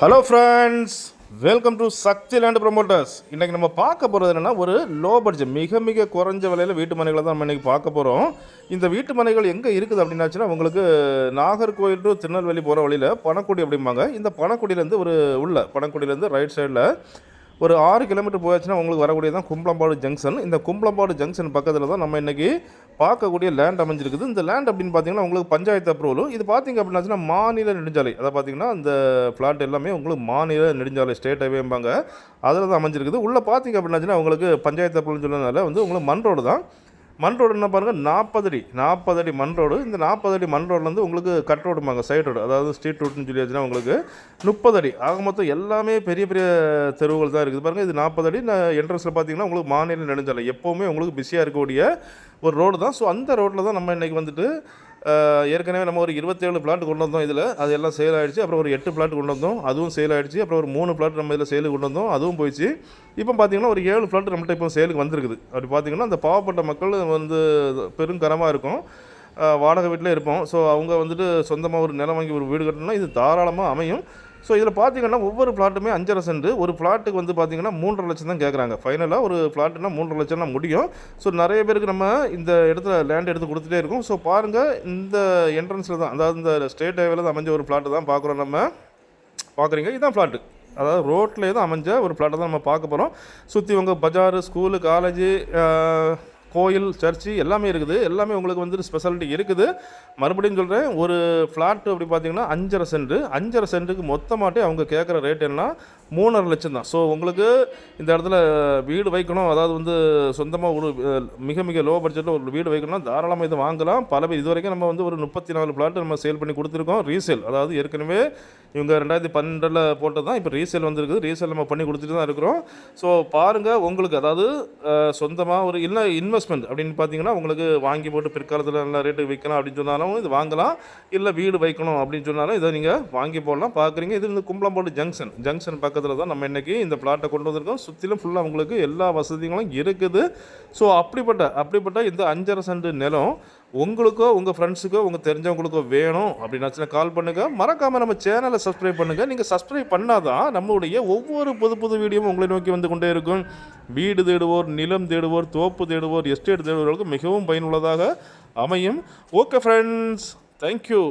Hello friends welcome to Sakthi land promoters இன்றைக்கி நம்ம பார்க்க போகிறது என்னென்னா ஒரு லோ பட்ஜெட் மிக மிக குறைஞ்ச விலையில் வீட்டு மனைகளை தான் நம்ம இன்றைக்கி பார்க்க போகிறோம் இந்த வீட்டு மனைகள் எங்கே இருக்குது அப்படின்னாச்சுன்னா உங்களுக்கு நாகர்கோவில் டு திருநெல்வேலி போகிற வழியில் பணக்குடி அப்படிம்பாங்க. இந்த பணக்குடியிலேருந்து ஒரு உள்ள பணக்குடியிலேருந்து ரைட் சைடில் ஒரு ஆறு கிலோமீட்டர் போயாச்சுன்னா உங்களுக்கு வரக்கூடியது தான் கும்பலம்பாடு ஜங்ஷன் இந்த கும்பலம்பாடு ஜங்ஷன் பக்கத்தில் தான் நம்ம இன்றைக்கி பார்க்கக்கூடிய லேண்ட் அமைஞ்சிருக்குது. இந்த லேண்ட் அப்படின்னு பார்த்தீங்கன்னா உங்களுக்கு பஞ்சாயத்து அப்ரூவலும் இது பார்த்தீங்க அப்படின்னாச்சுன்னா மாநில நெடுஞ்சாலை. அதை பார்த்தீங்கன்னா இந்த ஃப்ளாட் எல்லாமே உங்களுக்கு மாநில நெடுஞ்சாலை ஸ்டேட் ஹைவேம்பாங்க அதில் தான் அமைஞ்சிருக்குது. உள்ளே பார்த்தீங்க அப்படின்னாச்சுன்னா உங்களுக்கு பஞ்சாயத்து அப்ரூவல் சொன்னதுனால வந்து உங்களுக்கு மண் ரோடு தான். மண் ரோடு என்ன பாருங்கள் நாற்பது அடி நாற்பது அடி மண் ரோடு இந்த நாற்பது அடி மண் ரோட்லேருந்து உங்களுக்கு கட் ரோடுமாங்க சைட் ரோடு. அதாவது ஸ்ட்ரீட் ரோடுன்னு சொல்லியாச்சுன்னா உங்களுக்கு முப்பது அடி. ஆக மொத்தம் எல்லாமே பெரிய பெரிய தெருவுகள் தான் இருக்குது பாருங்கள் இது நாற்பது அடி. என்ட்ரன்ஸில் பார்த்தீங்கன்னா உங்களுக்கு மாநில நெடுஞ்சாலை. எப்போவுமே உங்களுக்கு பிஸியாக இருக்கக்கூடிய ஒரு ரோடு தான். ஸோ அந்த ரோட்டில் தான் நம்ம இன்றைக்கி வந்துட்டு ஏற்கனவே நம்ம ஒரு இருபத்தேழு பிளாட் கொண்டு வந்தோம் இதில். அது எல்லாம் சேல் ஆகிடுச்சு அப்புறம் ஒரு எட்டு பிளாட் கொண்டு வந்தோம். அதுவும் சேல் ஆகிடுச்சு அப்புறம் ஒரு மூணு பிளாட் நம்ம இதில் சேலுக்கு கொண்டு வந்தோம். அதுவும் போயிடுச்சு. இப்போ பார்த்தீங்கன்னா ஒரு ஏழு பிளாட் நம்மள்ட்ட இப்போ சேலுக்கு வந்திருக்குது. அப்படி பார்த்தீங்கன்னா அந்த பாவப்பட்ட மக்கள் வந்து பெருங்கரமாக இருக்கும். வாடகை வீட்டில் இருப்போம். ஸோ அவங்க வந்துட்டு சொந்தமாக ஒரு நிலம் வாங்கி ஒரு வீடு கட்டணும்னா இது தாராளமாக அமையும். ஸோ இதில் பார்த்தீங்கன்னா ஒவ்வொரு ஃப்ளாட்டுமே அஞ்சரை சென்ட் ஒரு ஃப்ளாட்டுக்கு வந்து பார்த்தீங்கன்னா மூன்றரை லட்சம் தான் கேட்குறாங்க ஃபைனலாக ஒரு பிளாட்டுனா மூன்றரை லட்சம்னா முடியும். ஸோ நிறைய பேருக்கு நம்ம இந்த இடத்துல லேண்ட் எடுத்து கொடுத்துட்டே இருக்கோம். ஸோ பாருங்கள் இந்த என்ட்ரன்ஸில் தான் அதாவது இந்த ஸ்டேட் ஹைவேல தான் அமைஞ்ச ஒரு ஃப்ளாட்டு தான் பார்க்குறோம் நம்ம. பார்க்குறீங்க இதுதான் ஃப்ளாட்டு அதாவது ரோட்லேயே தான் அமைஞ்ச ஒரு ஃப்ளாட்டை தான் நம்ம பார்க்க போகிறோம் சுற்றி உங்கள் பஜாரு ஸ்கூலு காலேஜு கோயில் சர்ச்சு எல்லாமே இருக்குது. எல்லாமே உங்களுக்கு வந்து ஸ்பெஷாலிட்டி இருக்குது. மறுபடியும் சொல்கிறேன் ஒரு ஃப்ளாட்டு அப்படி பார்த்தீங்கன்னா அஞ்சரை சென்ட். அஞ்சரை சென்ட்டுக்கு மொத்தமாட்டே அவங்க கேட்குற ரேட் என்ன மூணரை லட்சம் தான். ஸோ உங்களுக்கு இந்த இடத்துல வீடு வைக்கணும். அதாவது வந்து சொந்தமாக ஒரு மிக மிக லோ பட்ஜெட்டில் ஒரு வீடு வைக்கணும் தாராளமாக இதை வாங்கலாம். பல பேர் இது வரைக்கும் நம்ம வந்து ஒரு முப்பத்தி நாலு ஃப்ளாட்டு நம்ம சேல் பண்ணி கொடுத்துருக்கோம். ரீசேல் அதாவது ஏற்கனவே இவங்க ரெண்டாயிரத்தி பன்னெண்டில் போட்டது தான். இப்போ ரீசேல் வந்திருக்குது. ரீசேல் நம்ம பண்ணி கொடுத்துட்டு தான் இருக்கிறோம். ஸோ பாருங்கள் உங்களுக்கு அதாவது சொந்தமாக ஒரு இல்லை இன்வெஸ்ட்மெண்ட் அப்படின்னு பார்த்தீங்கன்னா உங்களுக்கு வாங்கி போட்டு பிற்காலத்தில் நல்ல ரேட்டுக்கு விற்கலாம் அப்படின்னு சொன்னாலும் இது வாங்கலாம். இல்லை வீடு வைக்கணும் அப்படின்னு சொன்னாலும் இதை நீங்கள் வாங்கி போடலாம். பார்க்குறீங்க இது வந்து கும்பலம்போடு ஜங்ஷன் ஜங்ஷன் பக்கத்தில் தான் நம்ம இன்றைக்கி இந்த பிளாட்டை கொண்டு வந்திருக்கோம். சுற்றிலும் ஃபுல்லாக உங்களுக்கு எல்லா வசதிகளும் இருக்குது. ஸோ அப்படிப்பட்ட அப்படிப்பட்ட இந்த அஞ்சரை சென்ட் நிலம் உங்களுக்கோ உங்கள் ஃப்ரெண்ட்ஸுக்கோ உங்கள் தெரிஞ்சவங்களுக்கோ வேணும் அப்படின்னாச்சுன்னா கால் பண்ணுங்கள் மறக்காமல் நம்ம சேனலை சப்ஸ்கிரைப் பண்ணுங்கள் நீங்கள் சப்ஸ்கிரைப் பண்ணாதான் நம்மளுடைய ஒவ்வொரு புது புது வீடியோவும் உங்களை நோக்கி வந்து கொண்டே இருக்கும். வீடு தேடுவோர் நிலம் தேடுவோர் தோப்பு தேடுவோர் எஸ்டேட் தேடுவோர்களுக்கு மிகவும் பயனுள்ளதாக அமையும். Okay friends thank you